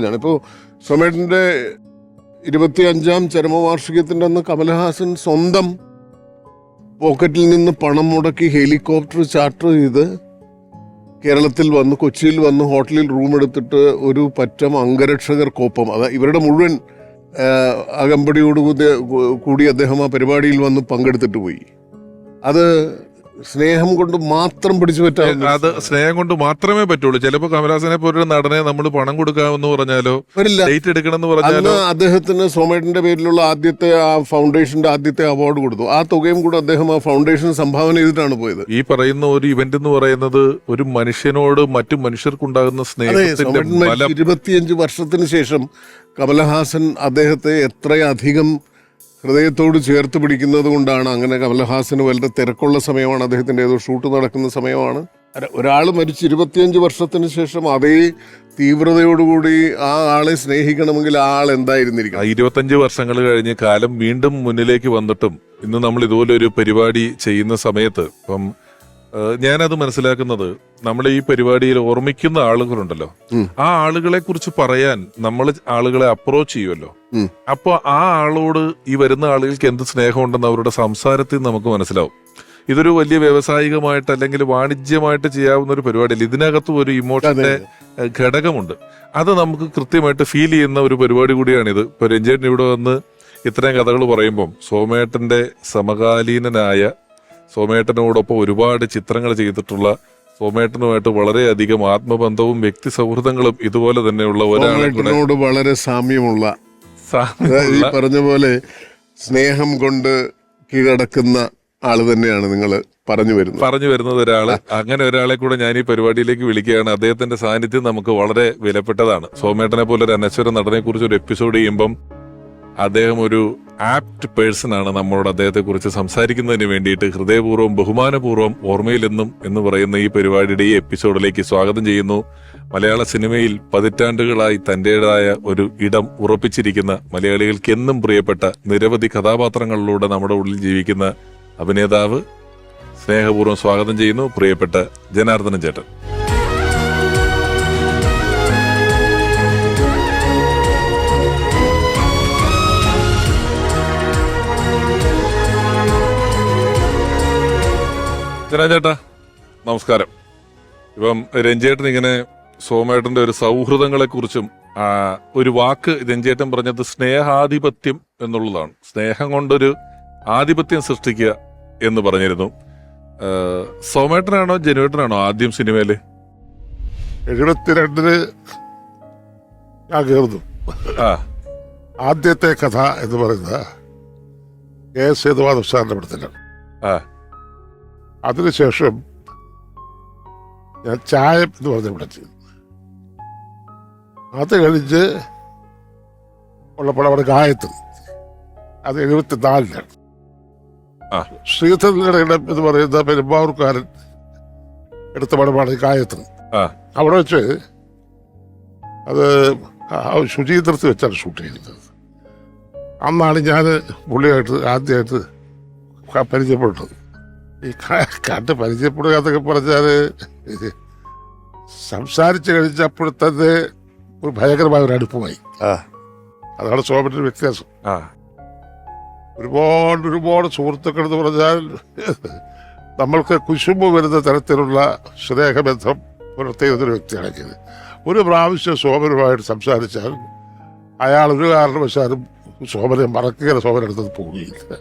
ഞാനിപ്പോ സൊമേറ്റിന്റെ ഇരുപത്തി അഞ്ചാം ചരമവാർഷികത്തിന്റെ അന്ന് കമൽഹാസൻ സ്വന്തം പോക്കറ്റിൽ നിന്ന് പണം മുടക്കി ഹെലികോപ്റ്റർ ചാർട്ടർ ചെയ്ത് കേരളത്തിൽ വന്ന് കൊച്ചിയിൽ വന്ന് ഹോട്ടലിൽ റൂം എടുത്തിട്ട് ഒരു പറ്റം അംഗരക്ഷകർക്കൊപ്പം അത് ഇവരുടെ മുഴുവൻ അകമ്പടിയോട് കൂടി അദ്ദേഹം ആ പരിപാടിയിൽ വന്ന് പങ്കെടുത്തിട്ട് പോയി. അത് സ്നേഹം കൊണ്ട് മാത്രം പിടിച്ചു പറ്റാം അത് സ്നേഹം കൊണ്ട് മാത്രമേ പറ്റുള്ളൂ. ചിലപ്പോ കമലഹാസനെ പോലൊരു നടനെ നമ്മൾ പണം കൊടുക്കാമെന്ന് പറഞ്ഞാലോ എടുക്കണമെന്ന് ഡേറ്റ് എടുക്കണം പറഞ്ഞാലോ. അദ്ദേഹത്തിന് സോമേട്ടന്റെ പേരിലുള്ള ആദ്യത്തെ ആ ഫൗണ്ടേഷന്റെ ആദ്യത്തെ അവാർഡ് കൊടുത്തു. ആ തുകയും കൂടെ അദ്ദേഹം ആ ഫൗണ്ടേഷൻ സംഭാവന ചെയ്തിട്ടാണ് പോയത്. ഈ പറയുന്ന ഒരു ഇവന്റ് എന്ന് പറയുന്നത് ഒരു മനുഷ്യനോട് മറ്റു മനുഷ്യർക്കുണ്ടാകുന്ന സ്നേഹം സ്നേഹത്തിന്റെ ഇരുപത്തിയഞ്ച് വർഷത്തിന് ശേഷം കമലഹാസൻ അദ്ദേഹത്തെ എത്രയധികം ഹൃദയത്തോട് ചേർത്ത് പിടിക്കുന്നത് കൊണ്ടാണ് അങ്ങനെ കമലഹാസന് വളരെ തിരക്കുള്ള സമയമാണ് അദ്ദേഹത്തിന്റെ ഏതോ ഷൂട്ട് നടക്കുന്ന സമയമാണ്. ഒരാൾ മരിച്ച് ഇരുപത്തിയഞ്ച് വർഷത്തിന് ശേഷം അതേ തീവ്രതയോടുകൂടി ആ ആളെ സ്നേഹിക്കണമെങ്കിൽ ആ ആൾ എന്തായിരുന്നിരിക്കും ഇരുപത്തഞ്ച് വർഷങ്ങൾ കഴിഞ്ഞ് കാലം വീണ്ടും മുന്നിലേക്ക് വന്നിട്ടും ഇന്ന് നമ്മൾ ഇതുപോലെ ഒരു പരിപാടി ചെയ്യുന്ന സമയത്ത് ഇപ്പം ഞാനത് മനസ്സിലാക്കുന്നത് നമ്മൾ ഈ പരിപാടിയിൽ ഓർമ്മിക്കുന്ന ആളുകളുണ്ടല്ലോ. ആ ആളുകളെ കുറിച്ച് പറയാൻ നമ്മൾ ആളുകളെ അപ്രോച്ച് ചെയ്യുമല്ലോ. അപ്പൊ ആ ആളോട് ഈ വരുന്ന ആളുകൾക്ക് എന്ത് സ്നേഹമുണ്ടെന്ന് അവരുടെ സംസാരത്തിൽ നമുക്ക് മനസ്സിലാവും. ഇതൊരു വലിയ വ്യവസായികമായിട്ട് അല്ലെങ്കിൽ വാണിജ്യമായിട്ട് ചെയ്യാവുന്ന ഒരു പരിപാടിയല്ല. ഇതിനകത്തും ഒരു ഇമോഷന്റെ ഘടകമുണ്ട്. അത് നമുക്ക് കൃത്യമായിട്ട് ഫീൽ ചെയ്യുന്ന ഒരു പരിപാടി കൂടിയാണിത്. ഇപ്പൊ രഞ്ജേട്ടൻ ഇവിടെ വന്ന് ഇത്രയും കഥകൾ പറയുമ്പം സോമേട്ടന്റെ സമകാലീനനായ സോമേട്ടനോടൊപ്പം ഒരുപാട് ചിത്രങ്ങൾ ചെയ്തിട്ടുള്ള സോമേട്ടനുമായിട്ട് വളരെയധികം ആത്മബന്ധവും വ്യക്തി സൗഹൃദങ്ങളും ഇതുപോലെ തന്നെയുള്ള ഒരാളോട് വളരെ സാമ്യമുള്ള അതായത് ഈ സാമ്യമുള്ള പറഞ്ഞ പോലെ സ്നേഹം കൊണ്ട് കീഴടക്കുന്ന ആൾ തന്നെയാണ് നിങ്ങൾ പറഞ്ഞു വരുന്നത്. പറഞ്ഞു വരുന്നത് ഒരാൾ. അങ്ങനെ ഒരാളെ കൂടെ ഞാൻ ഈ പരിപാടിയിലേക്ക് വിളിക്കുകയാണ്. അദ്ദേഹത്തിന്റെ സാന്നിധ്യം നമുക്ക് വളരെ വിലപ്പെട്ടതാണ്. സോമേട്ടനെ പോലെ ഒരു അനശ്വര നടനെ കുറിച്ച് ഒരു എപ്പിസോഡ് ചെയ്യുമ്പം അദ്ദേഹം ഒരു ആപ്റ്റ് പേഴ്സൺ ആണ് നമ്മളോട് അദ്ദേഹത്തെ കുറിച്ച് സംസാരിക്കുന്നതിന് വേണ്ടിയിട്ട് ഹൃദയപൂർവം ബഹുമാനപൂർവം ഓർമ്മയിലെന്നും എന്ന് പറയുന്ന ഈ പരിപാടിയുടെ ഈ എപ്പിസോഡിലേക്ക് സ്വാഗതം ചെയ്യുന്നു. മലയാള സിനിമയിൽ പതിറ്റാണ്ടുകളായി തന്റേതായ ഒരു ഇടം ഉറപ്പിച്ചിരിക്കുന്ന മലയാളികൾക്ക് എന്നും പ്രിയപ്പെട്ട നിരവധി കഥാപാത്രങ്ങളിലൂടെ നമ്മുടെ ഉള്ളിൽ ജീവിക്കുന്ന അഭിനേതാവ് സ്നേഹപൂർവം സ്വാഗതം ചെയ്യുന്നു. പ്രിയപ്പെട്ട ജനാർദ്ദനൻ ചേട്ടൻ. ചേട്ടാ നമസ്കാരം. ഇപ്പം രഞ്ജേട്ടൻ ഇങ്ങനെ സോമേട്ടന്റെ ഒരു സൗഹൃദങ്ങളെ കുറിച്ചും ഒരു വാക്ക് രഞ്ജേട്ടൻ പറഞ്ഞത് സ്നേഹാധിപത്യം എന്നുള്ളതാണ്. സ്നേഹം കൊണ്ടൊരു ആധിപത്യം സൃഷ്ടിക്കുക എന്ന് പറഞ്ഞിരുന്നു. സോമേട്ടനാണോ ജനുവേട്ടനാണോ ആദ്യം സിനിമയിൽ? എഴുപത്തിരണ്ടിൽ ഞാൻ കയറുന്നു ആ. ആദ്യത്തെ കഥ എന്ന് പറയുന്നത് കെ എസ് സേതുവാദ സാറിന്റെ പടത്തിലാണ്. ആ. അതിനുശേഷം ഞാൻ ചായ എന്ന് പറഞ്ഞ ചെയ്തു അത് കഴിഞ്ഞ് ഉള്ളപ്പോൾ അവിടെ ഗായത്രി. അത് എഴുപത്തി നാലിലാണ് ശ്രീധരന്റെ ഇടം എന്ന് പറയുന്ന പെരുമ്പാവൂർക്കാരൻ എടുത്ത പടമാണ് ഗായത്രി. അവിടെ വെച്ച് അത് ശുചീന്ദ്രത്തിൽ വെച്ചാണ് ഷൂട്ട് ചെയ്തത് അന്നാണ് ഞാൻ പുള്ളിയായിട്ട് ആദ്യമായിട്ട് പരിചയപ്പെട്ടത്. ഈ കണ്ട് പരിചയപ്പെടുക എന്നൊക്കെ പറഞ്ഞാൽ സംസാരിച്ചു കഴിഞ്ഞപ്പോൾ തന്നെ ഒരു ഭയങ്കരമായ ഒരു അടുപ്പമായി. ആ. അതാണ് സോമന്റെ വ്യത്യാസം. ഒരുപാട് ഒരുപാട് സുഹൃത്തുക്കൾ എന്ന് പറഞ്ഞാൽ നമ്മൾക്ക് കുശുമ്പ് വരുന്ന തരത്തിലുള്ള സ്നേഹബന്ധം പുലർത്തിയ ഒരു വ്യക്തിയാണ് ഇത്. ഒരു പ്രാവശ്യം സോമനുമായിട്ട് സംസാരിച്ചാൽ അയാൾ ഒരു കാരണവശാലും സോമനെ മറക്കുക സോമനടുത്തത് പോവുകയില്ല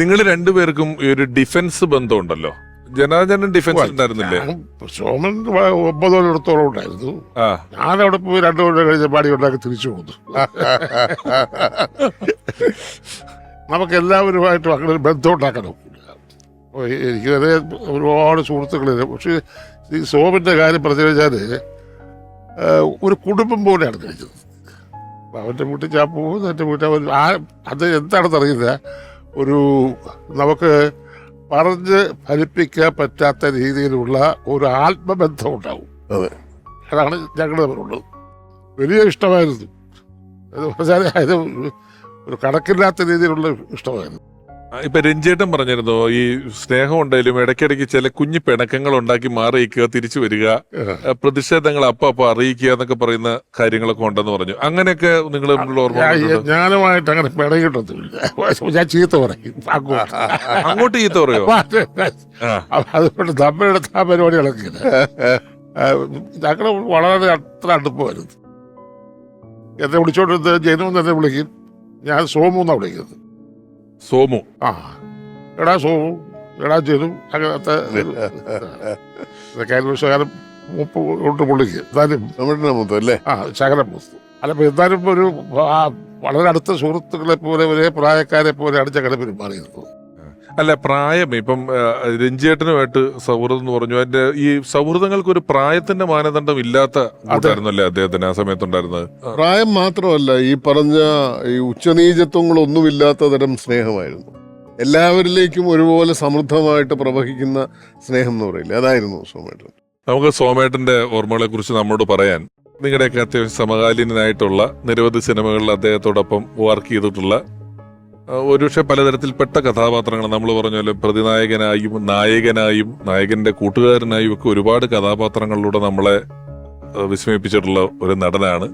നിങ്ങൾ രണ്ടുപേർക്കും ഈ ഒരു ഡിഫൻസ് ബന്ധമുണ്ടല്ലോ. ജനാർദ്ദനൻ ഡിഫൻസ് ഉണ്ടായിരുന്നില്ലേ? സോമൻ ഒമ്പത് കൊല്ലത്തോളം ഉണ്ടായിരുന്നു. ഞാനവിടെ ഞാൻ അവിടെ പോയി രണ്ടു കൊല്ലം കഴിഞ്ഞ പാടി ഉണ്ടാക്കി തിരിച്ചു പോകുന്നു. നമുക്ക് എല്ലാവരുമായിട്ടും അങ്ങനെ ഒരു ബന്ധം ഉണ്ടാക്കണം. എനിക്ക് തന്നെ ഒരുപാട് സുഹൃത്തുക്കളില്ല. പക്ഷേ ഈ സോമന്റെ കാര്യം പറഞ്ഞു കഴിഞ്ഞാൽ ഒരു കുടുംബം പോലെയാണ് കഴിച്ചത് അവന്റെ അവന്റെ വീട്ടിൽ ഞാൻ പോകുന്നു എന്റെ വീട്ടിൽ അവൻ അത് എന്താണെന്ന് അറിയില്ല ഒരു നമുക്ക് പറഞ്ഞ് ഫലിപ്പിക്കാൻ പറ്റാത്ത രീതിയിലുള്ള ഒരു ആത്മബന്ധം ഉണ്ടാവും അതെ. അതാണ് ഞങ്ങളുടെ തമ്മിലുള്ളത്. വലിയ ഇഷ്ടമായിരുന്നു. അത് ഒരു കണക്കില്ലാത്ത രീതിയിലുള്ള ഇഷ്ടമായിരുന്നു. ഇപ്പൊ രഞ്ജേട്ടൻ പറഞ്ഞിരുന്നു ഈ സ്നേഹം ഉണ്ടെങ്കിലും ഇടയ്ക്കിടയ്ക്ക് ചില കുഞ്ഞു പിണക്കങ്ങൾ ഉണ്ടാക്കി മാറിയിക്കുക തിരിച്ചു വരിക പ്രതിഷേധങ്ങൾ അപ്പൊ അപ്പൊ അറിയിക്കുക എന്നൊക്കെ പറയുന്ന കാര്യങ്ങളൊക്കെ ഉണ്ടെന്ന് പറഞ്ഞു. അങ്ങനെയൊക്കെ നിങ്ങൾ? ഞാനുമായിട്ട് അങ്ങനെ പിണങ്ങിട്ടൊന്നുമില്ല. ഞാൻ ചീത്ത പറയും. അങ്ങോട്ട്. ചീത്ത പറയോ? അതുകൊണ്ട് തമ്മിലെടുത്ത പരിപാടികളൊക്കെ ഞങ്ങൾ വളരെ അത്ര അടുപ്പമായിരുന്നു. എന്നെ വിളിച്ചോണ്ടിരുന്നത് ജനു എന്നെ വിളിക്കും. ഞാൻ സോമു എന്നാണ് വിളിക്കുന്നത്. സോമു. ആ എടാ സോമു എടാ ചെയ്തു അങ്ങനത്തെ ഇതൊക്കെ ആയിരുന്നു ശകലം മുപ്പ് കൊണ്ട് പുള്ളിക്ക് എന്തായാലും മൊത്തം അല്ലേ? ആ ശകലം പുസ്തു അല്ല എന്തായാലും ഒരു വളരെ അടുത്ത സുഹൃത്തുക്കളെ പോലെ ഒരേ പ്രായക്കാരെ പോലെയാണ് ഞങ്ങളെ പെരുമാറിയിരുന്നത്. അല്ല പ്രായം. ഇപ്പം രഞ്ജിയേട്ടനുമായിട്ട് സൗഹൃദം എന്ന് പറഞ്ഞു. അതിന്റെ ഈ സൗഹൃദങ്ങൾക്ക് ഒരു പ്രായത്തിന്റെ മാനദണ്ഡം ഇല്ലാത്ത കൂട്ടായിരുന്നല്ലേ അദ്ദേഹത്തിന് ആ സമയത്തുണ്ടായിരുന്നത്? പ്രായം മാത്രമല്ല ഈ പറഞ്ഞ ഈ ഉച്ചനീചത്വങ്ങളൊന്നുമില്ലാത്ത തരം സ്നേഹമായിരുന്നു. എല്ലാവരിലേക്കും ഒരുപോലെ സമൃദ്ധമായിട്ട് പ്രവഹിക്കുന്ന സ്നേഹം എന്ന് പറയില്ലേ? അതായിരുന്നു സോമേട്ടൻ. നമുക്ക് സോമേട്ടന്റെ ഓർമ്മകളെ കുറിച്ച് നമ്മോട് പറയാൻ. നിങ്ങളുടെയൊക്കെ അത്യാവശ്യം സമകാലീനനായിട്ടുള്ള നിരവധി സിനിമകളിൽ അദ്ദേഹത്തോടൊപ്പം വർക്ക് ചെയ്തിട്ടുള്ള ഒരുപക്ഷെ പലതരത്തിൽപ്പെട്ട കഥാപാത്രങ്ങൾ നമ്മൾ പറഞ്ഞ പോലെ പ്രതിനായകനായും നായകനായും നായകന്റെ കൂട്ടുകാരനായും ഒക്കെ ഒരുപാട് കഥാപാത്രങ്ങളിലൂടെ നമ്മളെ വിസ്മയിപ്പിച്ചിട്ടുള്ള ഒരു നടനാണ്.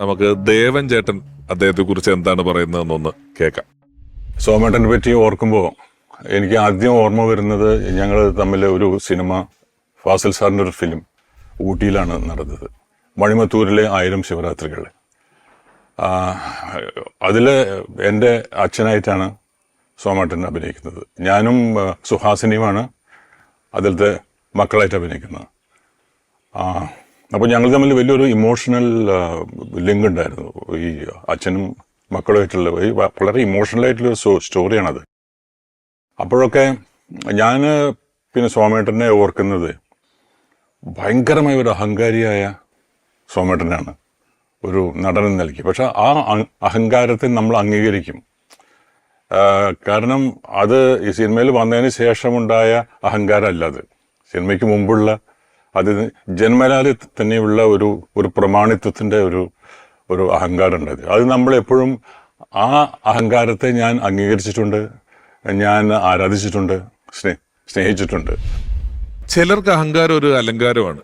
നമുക്ക് ദേവൻ ചേട്ടൻ അദ്ദേഹത്തെ കുറിച്ച് എന്താണ് പറയുന്നതെന്നൊന്ന് കേൾക്കാം. സോമേട്ടനെ പറ്റി ഓർക്കുമ്പോൾ എനിക്ക് ആദ്യം ഓർമ്മ വരുന്നത് ഞങ്ങൾ തമ്മിൽ ഒരു സിനിമ ഫാസിൽ സാറിന്റെ ഒരു ഫിലിം ഊട്ടിയിലാണ് നടന്നത്. മണിമത്തൂരിലെ ആയിരം ശിവരാത്രികൾ. അതിൽ എന്റെ അച്ഛനായിട്ടാണ് സോമാട്ടൻ അഭിനയിക്കുന്നത്. ഞാനും സുഹാസിനിയുമാണ് അതിലത്തെ മക്കളായിട്ട് അഭിനയിക്കുന്നത്. അപ്പോൾ ഞങ്ങൾ തമ്മിൽ വലിയൊരു ഇമോഷണൽ ലിങ്ക് ഉണ്ടായിരുന്നു. ഈ അച്ഛനും മക്കളുമായിട്ടുള്ള വളരെ ഒരു സ്റ്റോറിയാണത് അപ്പോഴൊക്കെ ഞാൻ പിന്നെ സോമേട്ടനെ ഓർക്കുന്നത് ഭയങ്കരമായ ഒരു അഹങ്കാരിയായ സോമേട്ടനാണ്. ഒരു നടനം നൽകി. പക്ഷെ ആ അഹങ്കാരത്തെ നമ്മൾ അംഗീകരിക്കും. കാരണം അത് ഈ സിനിമയിൽ വന്നതിന് ശേഷമുണ്ടായ അഹങ്കാരമല്ല അത്. സിനിമയ്ക്ക് മുമ്പുള്ള അത് ജന്മലാലി തന്നെയുള്ള ഒരു ഒരു പ്രമാണിത്വത്തിന്റെ ഒരു ഒരു അഹങ്കാരം ഉണ്ടായത്. അത് നമ്മളെപ്പോഴും ആ അഹങ്കാരത്തെ ഞാൻ അംഗീകരിച്ചിട്ടുണ്ട് ഞാൻ ആരാധിച്ചിട്ടുണ്ട് സ്നേ സ്നേഹിച്ചിട്ടുണ്ട്. ചിലർക്ക് അഹങ്കാരം ഒരു അലങ്കാരമാണ്.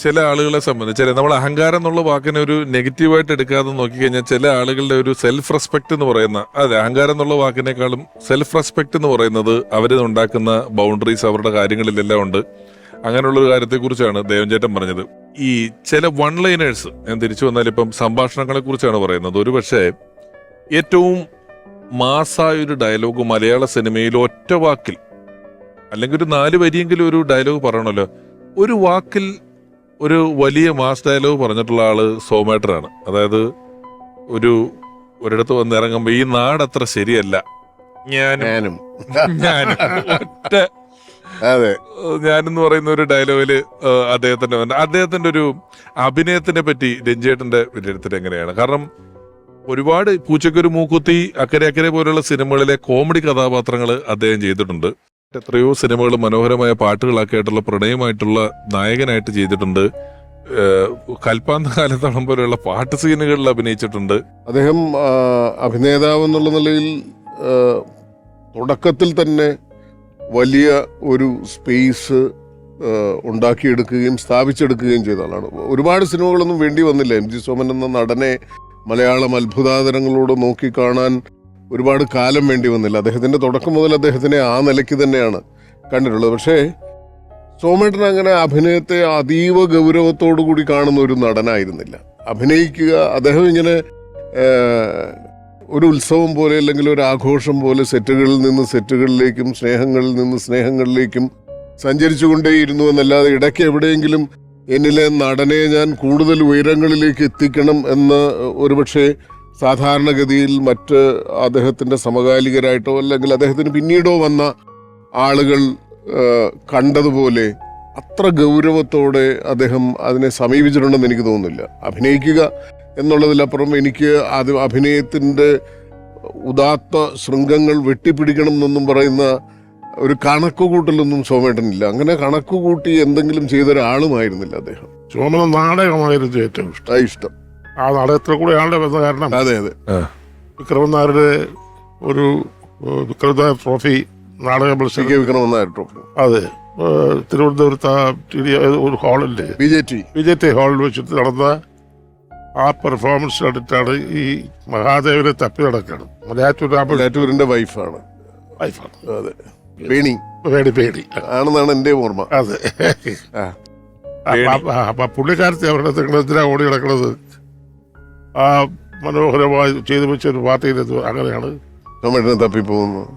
ചില ആളുകളെ സംബന്ധിച്ച് നമ്മൾ അഹങ്കാരം എന്നുള്ള വാക്കിനെ ഒരു നെഗറ്റീവായിട്ട് എടുക്കാതെ നോക്കിക്കഴിഞ്ഞാൽ ചില ആളുകളുടെ ഒരു സെൽഫ് റെസ്പെക്ട് എന്ന് പറയുന്ന അതെ അഹങ്കാരം എന്നുള്ള വാക്കിനേക്കാളും സെൽഫ് റെസ്പെക്ട് എന്ന് പറയുന്നത് അവർ ഉണ്ടാക്കുന്ന ബൗണ്ടറീസ് അവരുടെ കാര്യങ്ങളിലെല്ലാം ഉണ്ട്. അങ്ങനെയുള്ള ഒരു കാര്യത്തെക്കുറിച്ചാണ് ദേവൻചേട്ടൻ പറഞ്ഞത്. ഈ ചില വൺ ലൈനേഴ്സ് ഞാൻ തിരിച്ചു വന്നാൽ ഇപ്പം സംഭാഷണങ്ങളെ കുറിച്ചാണ് പറയുന്നത്. ഒരു പക്ഷേ ഏറ്റവും മാസായ ഒരു ഡയലോഗ് മലയാള സിനിമയിൽ ഒറ്റ വാക്കിൽ അല്ലെങ്കിൽ ഒരു നാല് വരിയെങ്കിലും ഒരു ഡയലോഗ് പറയണമല്ലോ ഒരു വാക്കിൽ ഒരു വലിയ മാസ് ഡയലോഗ് പറഞ്ഞിട്ടുള്ള ആൾ സോമേട്ടറാണ് അതായത് ഒരു ഒരിടത്ത് വന്ന് ഇറങ്ങുമ്പോ ഈ നാട് അത്ര ശരിയല്ല. ഞാനും. ഞാനും. ഒറ്റ. അതെ. ഞാനെന്ന് പറയുന്ന ഒരു ഡയലോഗിൽ അദ്ദേഹത്തിന്റെ അദ്ദേഹത്തിന്റെ ഒരു അഭിനയത്തിനെ പറ്റി രഞ്ജേട്ടന്റെ വിലയിരുത്തൽ എങ്ങനെയാണ്? കാരണം ഒരുപാട് പൂച്ചക്കൊരു മൂക്കുത്തി അക്കരെ അക്കരെ പോലുള്ള സിനിമകളിലെ കോമഡി കഥാപാത്രങ്ങൾ അദ്ദേഹം ചെയ്തിട്ടുണ്ട്. എത്രയോ സിനിമകൾ മനോഹരമായ പാട്ടുകളൊക്കെ ആയിട്ടുള്ള പ്രണയമായിട്ടുള്ള നായകനായിട്ട് ചെയ്തിട്ടുണ്ട്. കൽപ്പാന്ത കാലത്തോളം പോലെയുള്ള പാട്ട് സീനുകളിൽ അഭിനയിച്ചിട്ടുണ്ട്. അദ്ദേഹം അഭിനേതാവ് എന്നുള്ള നിലയിൽ തുടക്കത്തിൽ തന്നെ വലിയ ഒരു സ്പേസ് ഉണ്ടാക്കിയെടുക്കുകയും സ്ഥാപിച്ചെടുക്കുകയും ചെയ്ത ആളാണ്. ഒരുപാട് സിനിമകളൊന്നും വേണ്ടി വന്നില്ല. എം ജി സോമൻ എന്ന നടനെ മലയാളം അത്ഭുതാതരങ്ങളോട് നോക്കിക്കാണാൻ ഒരുപാട് കാലം വേണ്ടി വന്നില്ല. അദ്ദേഹത്തിന്റെ തുടക്കം മുതൽ അദ്ദേഹത്തിനെ ആ നിലയ്ക്ക് തന്നെയാണ് കണ്ടിട്ടുള്ളത്. പക്ഷേ സോമേട്ടൻ അങ്ങനെ അഭിനയത്തെ അതീവ ഗൗരവത്തോടു കൂടി കാണുന്ന ഒരു നടനായിരുന്നില്ല. അഭിനയിക്കുക അദ്ദേഹം ഇങ്ങനെ ഒരു ഉത്സവം പോലെ അല്ലെങ്കിൽ ഒരു ആഘോഷം പോലെ സെറ്റുകളിൽ നിന്ന് സെറ്റുകളിലേക്കും സ്നേഹങ്ങളിൽ നിന്ന് സ്നേഹങ്ങളിലേക്കും സഞ്ചരിച്ചുകൊണ്ടേയിരുന്നു എന്നല്ലാതെ ഇടയ്ക്ക് എവിടെയെങ്കിലും എന്നിലെ നടനെ ഞാൻ കൂടുതൽ ഉയരങ്ങളിലേക്ക് എത്തിക്കണം എന്ന് ഒരുപക്ഷെ സാധാരണഗതിയിൽ മറ്റ് അദ്ദേഹത്തിന്റെ സമകാലികരായിട്ടോ അല്ലെങ്കിൽ അദ്ദേഹത്തിന് പിന്നീടോ വന്ന ആളുകൾ കണ്ടതുപോലെ അത്ര ഗൗരവത്തോടെ അദ്ദേഹം അതിനെ സമീപിച്ചിട്ടുണ്ടെന്ന് എനിക്ക് തോന്നുന്നില്ല. അഭിനയിക്കുക എന്നുള്ളതിലപ്പുറം എനിക്ക് അത് അഭിനയത്തിന്റെ ഉദാത്ത ശൃംഗങ്ങൾ വെട്ടിപ്പിടിക്കണം എന്നൊന്നും പറയുന്ന ഒരു കണക്കുകൂട്ടലൊന്നും സോമേട്ടനില്ല. അങ്ങനെ കണക്കുകൂട്ടി എന്തെങ്കിലും ചെയ്ത ഒരാളുമായിരുന്നില്ല അദ്ദേഹം. സോമന നാടകമായിരുന്നു ഏറ്റവും ഇഷ്ടം. ഇഷ്ടം. ആ നാടകത്തിൽ കൂടെ ആളുടെ വന്ന കാരണം അതെ അതെ. വിക്രമൻ നായരുടെ ഒരു ഏഹ്, വിക്രമനാഥ് ട്രോഫി നാടക സി മത്സരം കെ വിക്രമൻ നായർ ട്രോഫി. അതെ. തിരുവനന്തപുരത്ത് ആ ടി ഡി ഒരു ഹാളില്ലേ? B J T. B J T ഹാളിൽ വെച്ചിട്ട് നടന്ന ആ പെർഫോമൻസ് കണ്ടിട്ടാണ് ഈ മഹാദേവനെ തപ്പി നടക്കണം മലയാറ്റൂർ രാമൻ ലാറ്റൂരിന്റെ വൈഫാണ്. വൈഫാണ്. അതെ. പേണി പേടി പേടി ആണെന്നാണ് എന്റെ ഓർമ്മ. അതെ. പുള്ളിക്കാരത്തെ അവരുടെ എന്തിനാ ഓടി കിടക്കുന്നത് ആ മനോഹരമായി ചെയ്തു വെച്ച ഒരു പാർട്ടിയിൽ അങ്ങനെയാണ് സോമേട്ടനെ തപ്പിപ്പോകുന്നു